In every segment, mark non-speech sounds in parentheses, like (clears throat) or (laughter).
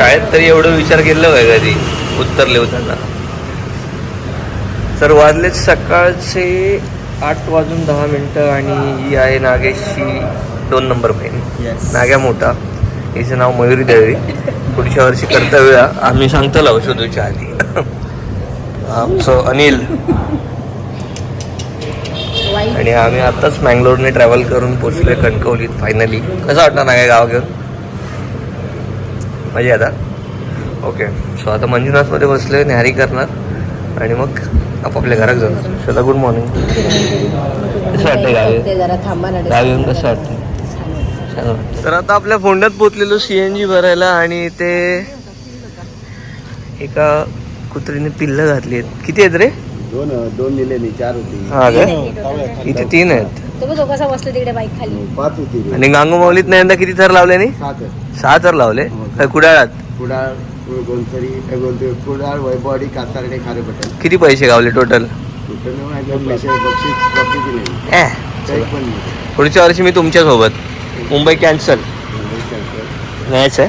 शाळेत तरी एवढं विचार केलं काय कधी? उत्तर लिहताना तर वाजलेच सकाळचे आठ वाजून दहा मिनटं आणि ही आहे नागेशची दोन नंबर बहीण. नाग्या मोठा. हिचं नाव मयुरी देवी. पुढच्या वर्षी कर्तव्य आम्ही सांगतो लावू शोधूच्या आधी. आमचं अनिल. आणि आम्ही आताच मँगलोरने ट्रॅव्हल करून पोचलोय कणकवलीत फायनली कसं वाटणार नाग्या गाव घेऊन? मजा आता. ओके सो आता मंजुनाथमध्ये बसलोय न्याहारी करणार. आणि मग आपापल्या घरात जाणार. श्वेता गुड मॉर्निंग कसं वाटतंय गावी? गावी येऊन कसं वाटतं वाटतं. तर आता आपल्या फोंड्यात पोचलेलो सी एन जी भरायला आणि ते एका कुत्रीने पिल्ल घातली आहेत. किती आहेत रे? दोन दोन दिले नाही चार होती. हा इथे तीन आहेत. तुम्ही दोघांचा बसले तिकडे बाईक खाली. पाच होती रे. आणि गांगू माऊलीत नाही यंदा किती थर लावले नाही सात सहा थर लावले? काय कुडाळात? कुडाळ गोंसरी कुडाळ वैभवाडी कासारडे खारे पटेल किती पैसे गावले टोटल टोटल माहिती पैसे बक्षीस बक्षीस दिले. काही पण नाही. पुढच्या वर्षी मी तुमच्यासोबत. मुंबई कॅन्सल न्यायचं आहे.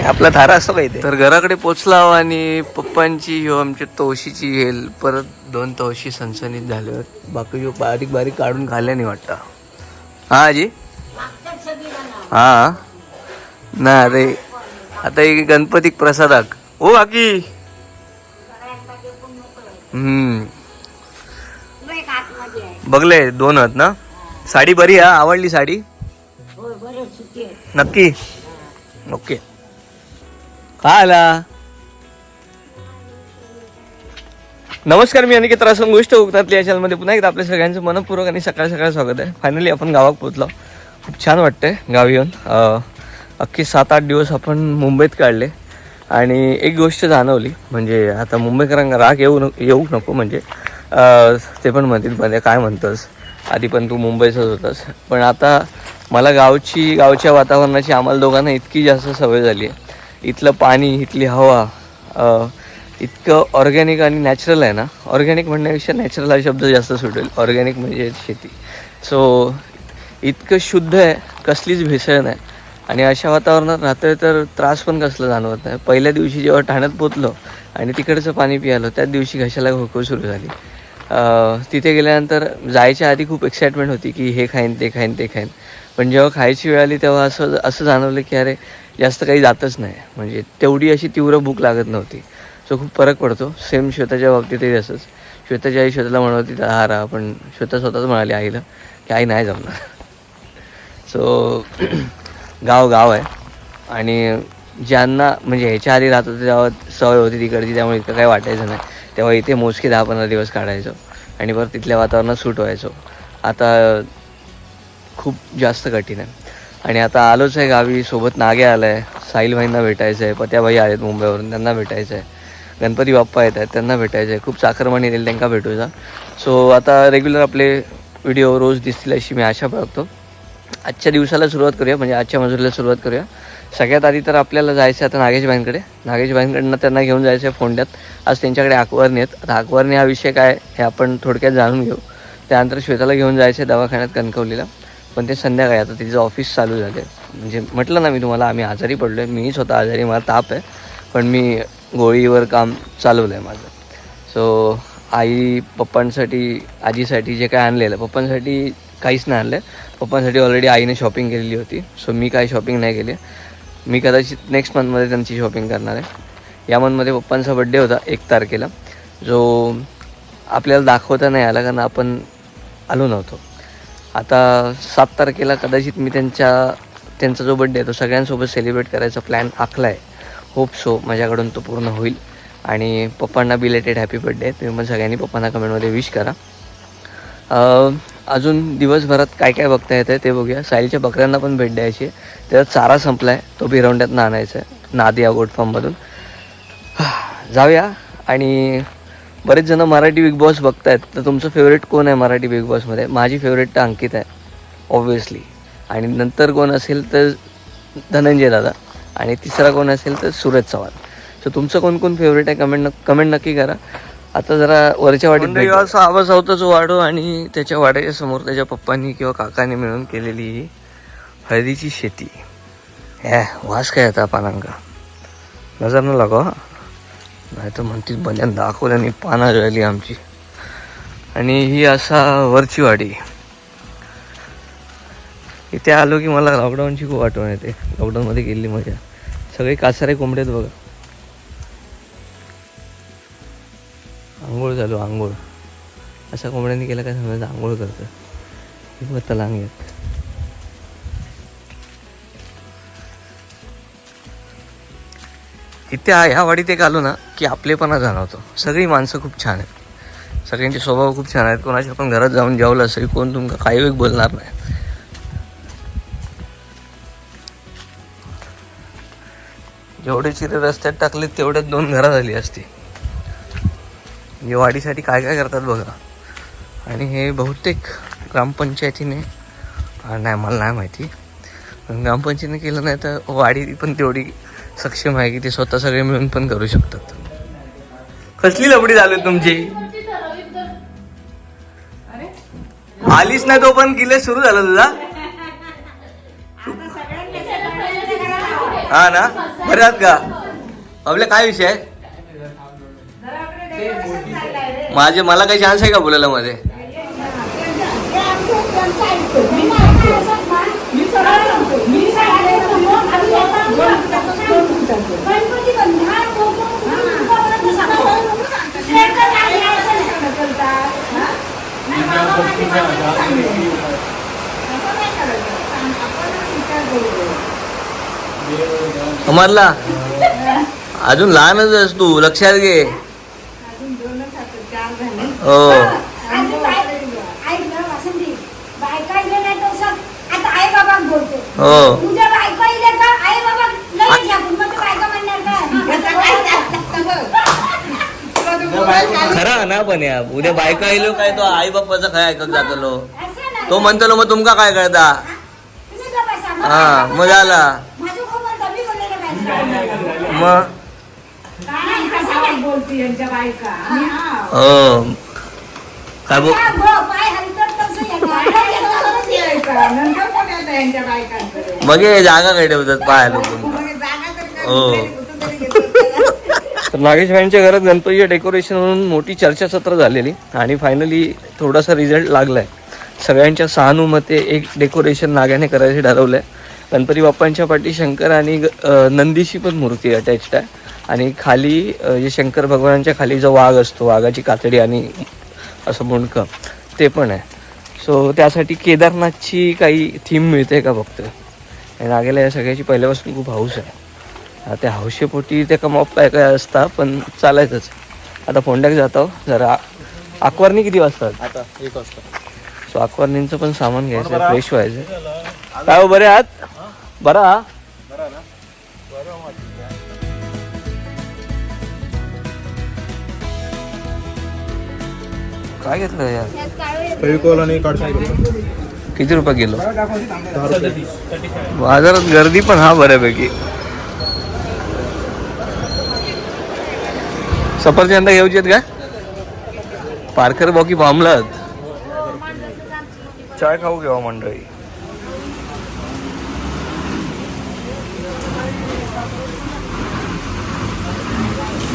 आपला थारा असतो काही तर घराकडे पोचला आणि पप्पांची ह्यो आमच्या तवशीची हेल परत दोन तवशी सनसनीत झाले बाकी बारीक बारीक काढून खाल्ल्या नाही वाटतं. हा आजी? हा. ना रे. आता एक गणपतीक प्रसादाक ओ बाकी हम्म. बघले दोन आहेत ना? साडी बरी हा? आवडली साडी? नक्की? ओके. काय आला नमस्कार मी अनिकेत रासम गोष्ट उगतातली याच्यामध्ये पुन्हा एकदा आपल्या सगळ्यांचं मनपूर्वक आणि सकाळ सकाळ स्वागत आहे. फायनली आपण गावात पोहोचलो. खूप छान वाटतंय गावी येऊन. अख्खी अख्खे सात आठ दिवस आपण मुंबईत काढले. आणि एक गोष्ट जाणवली म्हणजे आता मुंबईकरांना राग येऊ न येऊ नको म्हणजे ते पण म्हणतील मध्ये काय म्हणतोस? आधी पण तू मुंबईचाच होतास. पण आता मला गावची गावच्या वातावरणाची आम्हाला दोघांना इतकी जास्त सवय झाली आहे. इथलं पाणी इथली हवा इतकं ऑर्गॅनिक आणि नॅचरल आहे ना ऑर्गॅनिक म्हणण्यापेक्षा नॅचरल हा शब्द जास्त सुटेल ऑर्गॅनिक म्हणजे शेती. सो इतकं शुद्ध आहे कसलीच भेसळ नाही. आणि अशा वातावरणात राहतोय तर त्रास पण कसला जाणवत नाही. पहिल्या दिवशी जेव्हा ठाण्यात पोचलो आणि तिकडचं पाणी पियालो त्याच दिवशी घशाला खोकू सुरू झाली. तिथे गेल्यानंतर जायच्या आधी खूप एक्साइटमेंट होती की हे खाईन ते खाईन ते खाईन. पण जेव्हा खायची वेळ आली तेव्हा असं असं जाणवलं की अरे जास्त काही जातच नाही. म्हणजे तेवढी अशी तीव्र भूक लागत नव्हती. सो खूप फरक पडतो. सेम श्वेताच्या बाबतीतही असंच. श्वेताची आई श्वेताला म्हणत होती हा राहा पण श्वेता स्वतःच म्हणाली आईला की आई नाही जमणार. सो (clears throat) गाव गाव आहे. आणि ज्यांना म्हणजे ह्याच्या आधी राहत होते तेव्हा सवय होती तिकडची त्यामुळे इतकं काही वाटायचं नाही. तेव्हा इथे मोजके दहा पंधरा दिवस काढायचो. आणि परत तिथल्या वातावरणात सूट व्हायचो. आता खूप जास्त कठीण आहे. आणि आता आलोच आहे गावी सोबत नागे आलं आहे साहिलभाईंना भेटायचं आहे पत्याभाई आहेत मुंबईवरून त्यांना भेटायचं आहे गणपती बाप्पा येत आहेत त्यांना भेटायचं आहे खूप चाकरमानी येईल त्यांना भेटूचा सो आता रेग्युलर आपले व्हिडिओ रोज दिसतील अशी मी आशा बाळगतो. आजच्या दिवसाला सुरुवात करूया म्हणजे आजच्या मजुरीला सुरुवात करूया. सगळ्यात आधी तर आपल्याला जायचं आहे आता नागेशबाईंकडे नागेशबाईंकडनं त्यांना घेऊन जायचं आहे फोंड्यात. आज त्यांच्याकडे आकवरणी आहेत आता आकवरणी हा विषय काय हे आपण थोडक्यात जाणून घेऊ. त्यानंतर श्वेताला घेऊन जायचं आहे दवाखान्यात कणकवलीला. पण ते संध्याकाळी आता तिचं ऑफिस चालू झाले म्हणजे म्हटलं ना मी तुम्हाला आम्ही आजारी पडलो आहे मी स्वतः आजारी मला ताप आहे. पण मी गोळीवर काम चालवलं आहे माझं. सो आई पप्पांसाठी आजीसाठी जे काय आणलेलं पप्पांसाठी काहीच नाही आणलं. पप्पांसाठी ऑलरेडी आईने शॉपिंग केलेली होती. सो मी काही शॉपिंग नाही केली. मी कदाचित नेक्स्ट मंथमध्ये त्यांची शॉपिंग करणार आहे. या मंथमध्ये पप्पांचा बड्डे होता एक तारखेला. जो आपल्याला दाखवता नाही आला कारण आपण आलो नव्हतो. आता सात तारखेला कदाचित मी त्यांच्या त्यांचा जो बड्डे आहे तो सगळ्यांसोबत सेलिब्रेट करायचा प्लॅन आखला आहे होप सो माझ्याकडून तो पूर्ण होईल. आणि पप्पांना बिलेटेड हॅपी बड्डे तुम्ही पण सगळ्यांनी पप्पांना कमेंटमध्ये विश करा. अजून दिवसभरात काय काय बघता येतं ते बघूया. साईलच्या बकऱ्यांना पण भेट द्यायची आहे. त्याचा चारा संपला आहे तो भिरवंड्यातनं आणायचा आहे. नादिया गोट फॉर्ममधून जाऊया. आणि बरेच जण मराठी बिग बॉस बघतायत. तर तुमचं फेवरेट कोण आहे मराठी बिग बॉसमध्ये माझी फेवरेट तर अंकित आहे ऑब्वियसली आणि नंतर कोण असेल तर धनंजय दादा. आणि तिसरा कोण असेल तर सूरज चव्हाण. सो तुमचं कोण कोण फेवरेट आहे? कमेंट कमेंट नक्की करा. आता जरा वरच्या वाटीत असा आवाज होता जो वाढो आणि त्याच्या वाड्याच्या समोर त्याच्या पप्पांनी किंवा काकाने मिळून केलेली ही हळदीची शेती. हे वास काय येता पानांका? नजर न लागो हा. नाही तर म्हणतील बन्यान दाखवल्याने पाना जळली आमची. आणि ही असा वरची वाडी. इथे आलो की मला लॉकडाऊनची खूप आठवण येते. लॉकडाऊनमध्ये गेली मजा. सगळे कासारे कोंबडे आहेत बघा. आंघोळ झालो आंघोळ. अशा कोंबड्यांनी केलं काय समजायचं आंघोळ करतं बघ तलांग आहेत. इथे ह्या वाडीत एक आलो ना की आपलेपणा जाणवतो. सगळी माणसं खूप छान आहेत. सगळ्यांचे स्वभाव खूप छान आहेत. कोणाच्या पण घरात जाऊन जेवलं असेल कोण तुमका काही वेग बोलणार नाही. जेवढे चिरे रस्त्यात टाकले तेवढ्यात दोन घरं झाली असती. म्हणजे वाढीसाठी काय काय करतात बघा. आणि हे बहुतेक ग्रामपंचायतीने नाही मला नाही माहिती. पण ग्रामपंचायतीने केलं नाही तर वाडी पण तेवढी सक्षम आहे की ते स्वतः सगळे मिळून पण करू शकतात. कसली लबडी झाली तुमची? आलीच नाही तो पण किल्ले सुरू झाला तुझा? हा ना? बरे आहात का? आपल्या काय विषय? आहे माझे मला काही चान्स आहे का बोलायला मध्ये? अमरला? अजून लहानच आहेस तू लक्षात घे. हो. हो. खरा ना पण या उद्या बायका येलो काय तो आई बाप्पाचा काय ऐकत जातलो तो म्हणतलो मग तुमका काय कळता? हा मग झाला माझं खूप म्हणतो, मी बोललेलं पाहिजे. मग हा काय बोल त्या गो, पाय हलतात तसं येतं. आपलं येतं. यायचा नंतर पण येतं यांच्या बायकांकडे मग हे जागा काय ठेवतात पाय लोक मग जागा तरी काय हो. तरी नागेश भाईंच्या घरात गणपतीच्या डेकोरेशन म्हणून मोठी चर्चासत्र झालेली आणि फायनली थोडासा रिझल्ट लागलाय सगळ्यांच्या सहानुमते एक डेकोरेशन नाग्याने करायचे ठरवलं आहे गणपती बाप्पांच्या पाठी शंकर आणि नंदीची पण मूर्ती अटॅच्ड आहे. आणि खाली जे शंकर भगवानांच्या खाली जो वाघ असतो वाघाची कातडी आणि असं मुंडकं ते पण आहे. सो त्यासाठी केदारनाथची काही थीम मिळते का बघतोय? आणि नागेला या सगळ्याची पहिल्यापासून खूप हाऊस आहे. हा, त्या हौशेपोटी ते कमाप काय काय असता पण चालायचंच. आता फोंड्याक जातो जरा अकवारणी किती वाजतात? आता एक वाजता. सो अकवारणींचं पण सामान घ्यायचं फ्रेश व्हायचं काय हो बरे आहात? बरा हा? काय घेतलं यार फेविकॉल आणि किती रुपये किलो बाजारात गर्दी पण हा बऱ्यापैकी सफरचंद घ्यायची आहेत का पारकर बॉकी पामलात चाय खाऊ घेवा मंडळी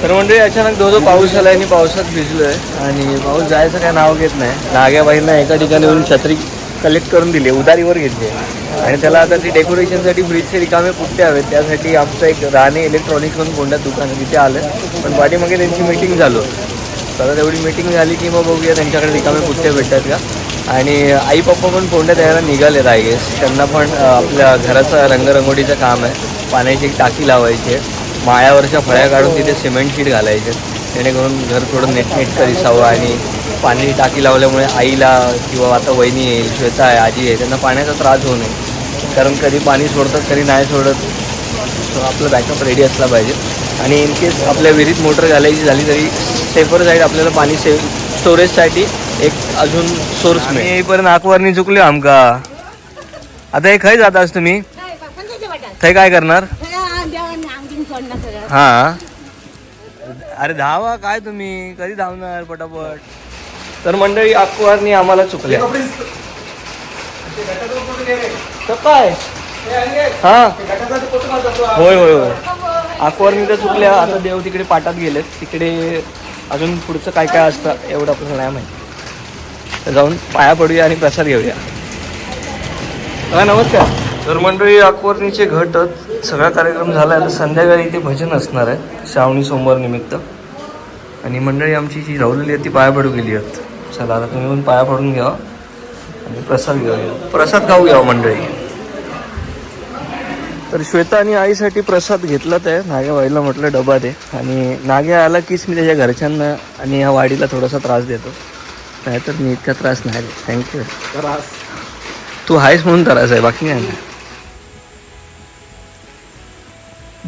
तर मंडळी अचानक दो धो पाऊस आला आणि पावसात भिजलो आहे आणि पाऊस जायचं काय नाव घेत नाही. नाग्याबाईंना एका ठिकाणी येऊन छत्री कलेक्ट करून दिली उधारीवर घेतली. आणि त्याला आता ती डेकोरेशनसाठी ब्रिजचे रिकामे पुट्टे हवेत. त्यासाठी आमचं एक राणे इलेक्ट्रॉनिक्स म्हणून कोंड्यात दुकान आहे तिथे आलं पण पाठीमागे त्यांची मीटिंग झालो. तर तेवढी मीटिंग झाली की मग बघूया त्यांच्याकडे रिकामे पुट्टे भेटतात का? आणि आई पप्पा पण कोंड्यात द्यायला निघालेत आय गेस त्यांना पण आपल्या घराचं रंगरंगोटीचं काम आहे. पाण्याची एक टाकी लावायची आहे. माळ्यावरच्या फळ्या काढून तिथे सिमेंट शीट घालायचे. जेणेकरून घर थोडं नीटनेटकं दिसावं आणि पाणी टाकी लावल्यामुळे आईला किंवा आता वहिनी येईल श्वेता आहे आजी आहे त्यांना पाण्याचा त्रास होऊ नये. कारण कधी पाणी सोडतात कधी नाही सोडत. सो आपलं बॅकअप रेडी असला पाहिजे. आणि इन केस आपल्या विहिरीत मोटर घालायची झाली तरी सेफर साईड आपल्याला पाणी सेव स्टोरेजसाठी एक अजून सोर्स मिळेल. येईपर्यंत आकवारणी चुकले आमका. आता हे खय जातास तुम्ही. थंय काय करणार? हा, अरे धावा काय तुम्ही? कधी धावणार पटापट? तर मंडळी अक्वारनी आम्हाला चुकल्या तर काय? हा होय होय होय. आकवरणी तर चुकल्या आता देव तिकडे पाटात गेलेत. तिकडे अजून पुढचं काय काय असतं एवढं आपल्याला नाही माहिती. तर जाऊन पाया पडूया आणि प्रसाद घेऊया. हा नमस्कार. तर मंडळी अकवर्णीचे घट सगळा कार्यक्रम झाला आहे आता संध्याकाळी इथे भजन असणार आहे श्रावणी सोमवार निमित्त. आणि मंडळी आमची जी राहुलेली आहे ती पाया पडू गेली आहेत. चला आता तुम्ही पण पाया पडून घ्या. आणि प्रसाद घेऊया. प्रसाद खाऊ घ्यावा मंडळी. तर श्वेता आणि आईसाठी प्रसाद घेतलाच आहे. नाग्या वाईला म्हटलं डबा दे. आणि नाग्या आला कीच मी त्याच्या घरच्यांना आणि या वाडीला थोडासा त्रास देतो. नाहीतर मी इतका त्रास नाही थँक्यू तू आहेस म्हणून त्रास आहे बाकी नाही.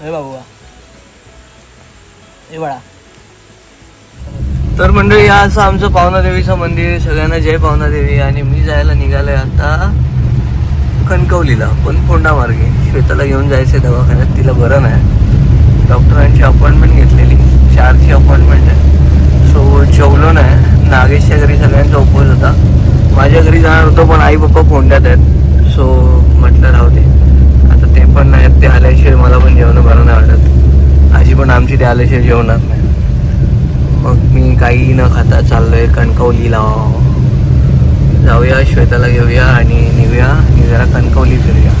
अरे बाबू हे बळा. तर मंडळी या असं आमचं पावनादेवीचं मंदिर सगळ्यांना जय पावनादेवी आणि मी जायला निघालोय आता कणकवलीला पण फोंडा मार्गे. श्वेताला घेऊन जायचंय दवाखान्यात तिला बरं नाही. डॉक्टरांची अपॉइंटमेंट घेतलेली. चारची अपॉइंटमेंट आहे. सो जेवलो नाही. नागेशच्या घरी सगळ्यांचा उपवास होता. माझ्या घरी जाणार होतो पण आई पप्पा फोंड्यात आहेत. सो म्हटलं राहू दे. आता ते पण नाहीत ते आल्याशिवाय मला पण जेवण बरं नाही वाटत आजी पण आमची ते आल्याशिवाय जेवणार नाही. मग मी काही न खाता चाललोय कणकवलीला. जाऊया श्वेताला घेऊया आणि निघूया. आणि जरा कणकवली फिरूया.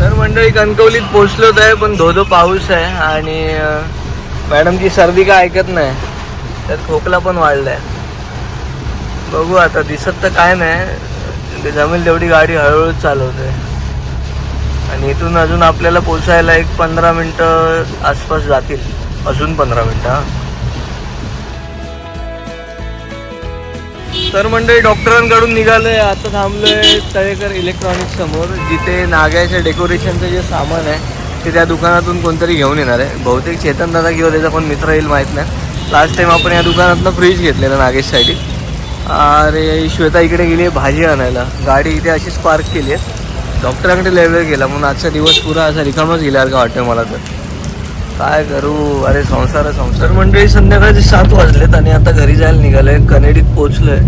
तर मंडळी कणकवलीत पोचलोच आहे पण धोधो पाऊस आहे आणि मॅडमची सर्दी काय ऐकत नाही. त्यात खोकला पण वाढलाय. बघू आता दिसत तर काय नाही. ते जमेल तेवढी गाडी हळूहळू चालवते आणि इथून अजून आपल्याला पोचायला एक पंधरा मिनटं आसपास जातील. अजून पंधरा मिनटं तर मंडळी डॉक्टरांकडून निघालोय आता थांबलोय तळेकर इलेक्ट्रॉनिक्स समोर जिथे नाग्याच्या डेकोरेशनचं जे सामान आहे ते त्या दुकानातून कोणतरी घेऊन येणार आहे. बहुतेक चेतन दादा किंवा त्याचा पण मित्र येईल माहीत नाही. लास्ट टाइम आपण या दुकानातनं फ्रीज घेतलेलं नागेशसाठी अरे श्वेता इकडे गेली आहे भाजी आणायला. गाडी इथे अशीच पार्क केली आहे. डॉक्टरांकडे लय गेला म्हणून आजचा दिवस पुरा असा रिकामाच गेल्यासारखं वाटतं मला तर. काय करू? अरे संसार संसार. मंडळी संध्याकाळचे सात वाजलेत आणि आता घरी जायला निघालोय. कनेडीत पोहोचलोय.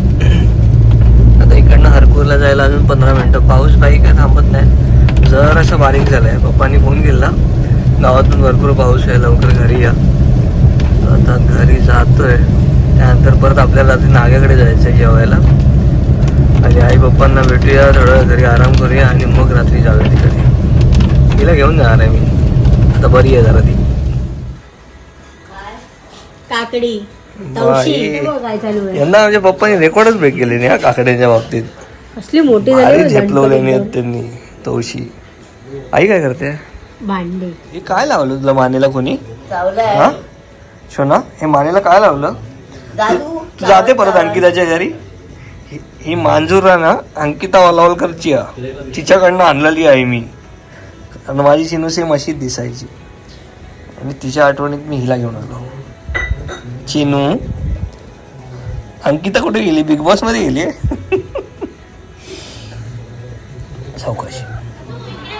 आता इकडनं हरकूरला जायला अजून पंधरा मिनिटं. पाऊस बाई काय थांबत नाही. जर असं बारीक झालंय. पप्पानी फोन केला. गावातून भरपूर पाऊस आहे. लवकर घरी या. आता घरी जातोय. त्यानंतर परत आपल्याला आता नाग्याकडे जायचं आहे जेवायला. आणि आई पप्पांना भेटूया. थोडं घरी आराम करूया आणि मग रात्री जाऊया तिकडे. तिला घेऊन जाणार आहे मी. आता बरी आहे जरा ती. काकडी. तवशी हे बघ काय चालू आहे. यंदा माझ्या पप्पानी रेकॉर्डच ब्रेक केले नाही हा काकड्यांच्या बाबतीत. असली मोठी भारी झाली झेपलवले नाही त्यांनी तवशी. आई काय करते? भांडे. हे काय लावलं तुला मानेला कोणी? हा? शोना हे मानेला काय लावलं? तू जाते परत अंकिताच्या घरी? ही- ही मांजूरा ना अंकिता वालावलकरची. तिच्याकडनं आणलेली आहे मी. आणि माझी चिनू सेम अशीच दिसायची. आणि तिच्या आठवणीत मी हिला घेऊन आलो. चिनू. अंकिता कुठे गेली? बिग बॉसमध्ये गेली चौकशी.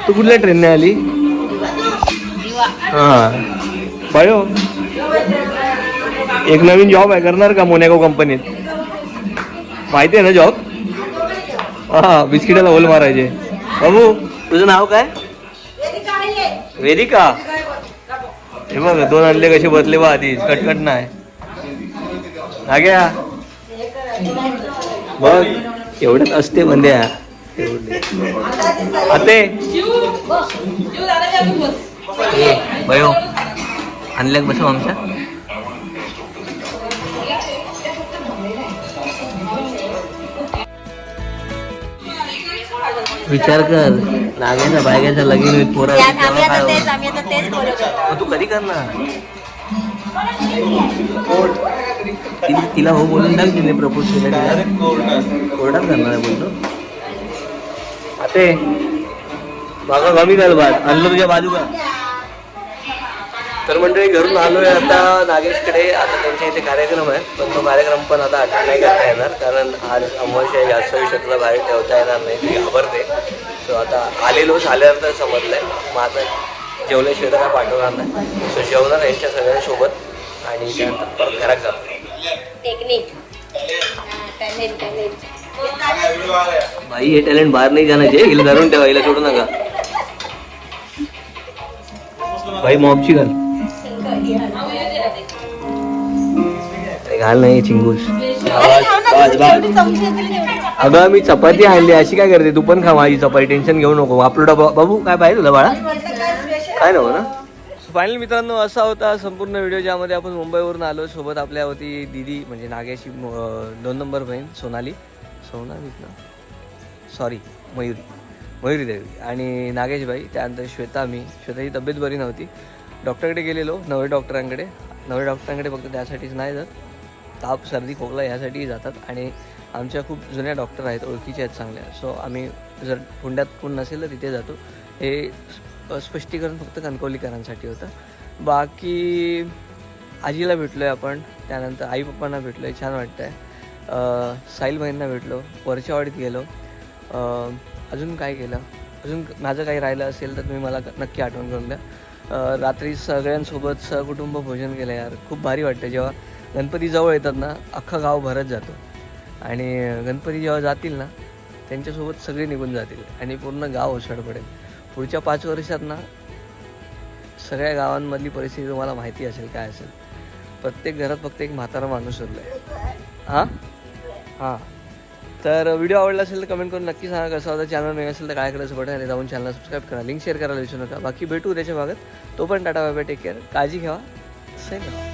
तू कुठल्या ट्रेनने आली? हा. बायो एक नवीन जॉब आहे करणार का मोनॅको कंपनीत माहिती आहे ना जॉब हा बिस्किटाला होल मारायचे. बाबू तुझं नाव काय? वेदिका. हे बघ दोन आणले कसे बदले बा आधी कटकट नाही. नाग्या बघ एवढ्यात असते एवढे आते. ए, बयो आणल्या बसू आमच्या. विचार कर. नाग्याच्या बायग्याच्या लगीन पोरं. तू कधी करणार? ति- तिला हो बोलून टाक तिने प्रपोज केलं कोर्टात. करणार आहे बोलतो. आते. मागा कमी कर भात आणलं तुझ्या बाजू का तर मंडळी घरून आलोय आता नागेशकडे. आता त्यांच्या इथे कार्यक्रम आहे. पण तो कार्यक्रम पण आता अटेंड नाही करता येणार. कारण आज अमावस्या जास्त विषयातला बाहेर ठेवता येणार नाही. ती घाबरते. सो आता आलेलोच आल्यानंतर समजलंय. मग आता जेवल्याशिवाय काय पाठवणार नाही. सो जेवणार यांच्या सगळ्यांसोबत. आणि त्यानंतर परत घरात जातो. टेक्निक टॅलेंट टॅलेंट भाई हे टॅलेंट बाहेर नाही जाण्याचे हिला धरून ठेवा हिला सोडू नका. भाई मॉपची घाल. घाल नाही चिंगूस. अगं मी चपाती आणली अशी काय करते? तू पण खा माझी चपाती. टेन्शन घेऊ नको. आपलं डबा बाबू काय पाहिजे तुला बाळा? काय नव्हतं ना? फायनल मित्रांनो असा होता संपूर्ण व्हिडिओ ज्यामध्ये आपण मुंबईवरून आलो. सोबत आपल्या होती दिदी म्हणजे नाग्याची दोन नंबर बहीण सोनाली. सोनाली ना? सॉरी मयुरी. मयुरी देवी. आणि नागेशबाई त्यानंतर श्वेता मी. श्वेताची तब्येत बरी नव्हती. डॉक्टरकडे गेलेलो नवे डॉक्टरांकडे नवे डॉक्टरांकडे फक्त त्यासाठीच नाही जात. ताप सर्दी खोकला यासाठीही जातात. आणि आमच्या खूप जुन्या डॉक्टर आहेत ओळखीचे आहेत चांगल्या. सो आम्ही जर हुंड्यात कोण नसेल तर तिथे जातो. हे स्पष्टीकरण फक्त कणकवलीकरांसाठी होतं. बाकी आजीला भेटलो आहे आपण त्यानंतर आई पप्पांना भेटलो आहे छान वाटतं आहे साईल बहिणींना भेटलो वरच्यावाडीत गेलो. अजून काय केलं? अजून माझं काही राहिलं असेल तर तुम्ही मला नक्की आठवण करून द्या. रात्री सगळ्यांसोबत सहकुटुंब भोजन केलं यार. खूप भारी वाटतं जेव्हा गणपती जवळ येतात ना अख्खं गाव भरत जातो. आणि गणपती जेव्हा जातील ना त्यांच्यासोबत सगळे निघून जातील आणि पूर्ण गाव ओसाड पडेल. पुढच्या पाच वर्षात ना सगळ्या गावांमधली परिस्थिती तुम्हाला माहिती असेल काय असेल. प्रत्येक घरात फक्त एक म्हातारा माणूस उरला आहे हां? हां. तर व्हिडिओ आवडला असेल तर कमेंट करून नक्की सांगा कसा होता. चॅनल नवीन असेल तर काय करायचं बटन आणि जाऊन चॅनलला सबस्क्राईब करा. लिंक शेअर करायला विसरू नका. बाकी भेटू उद्याच्या भागात तो पण टाटा बाय टेक केअर काळजी घ्यावा. सैन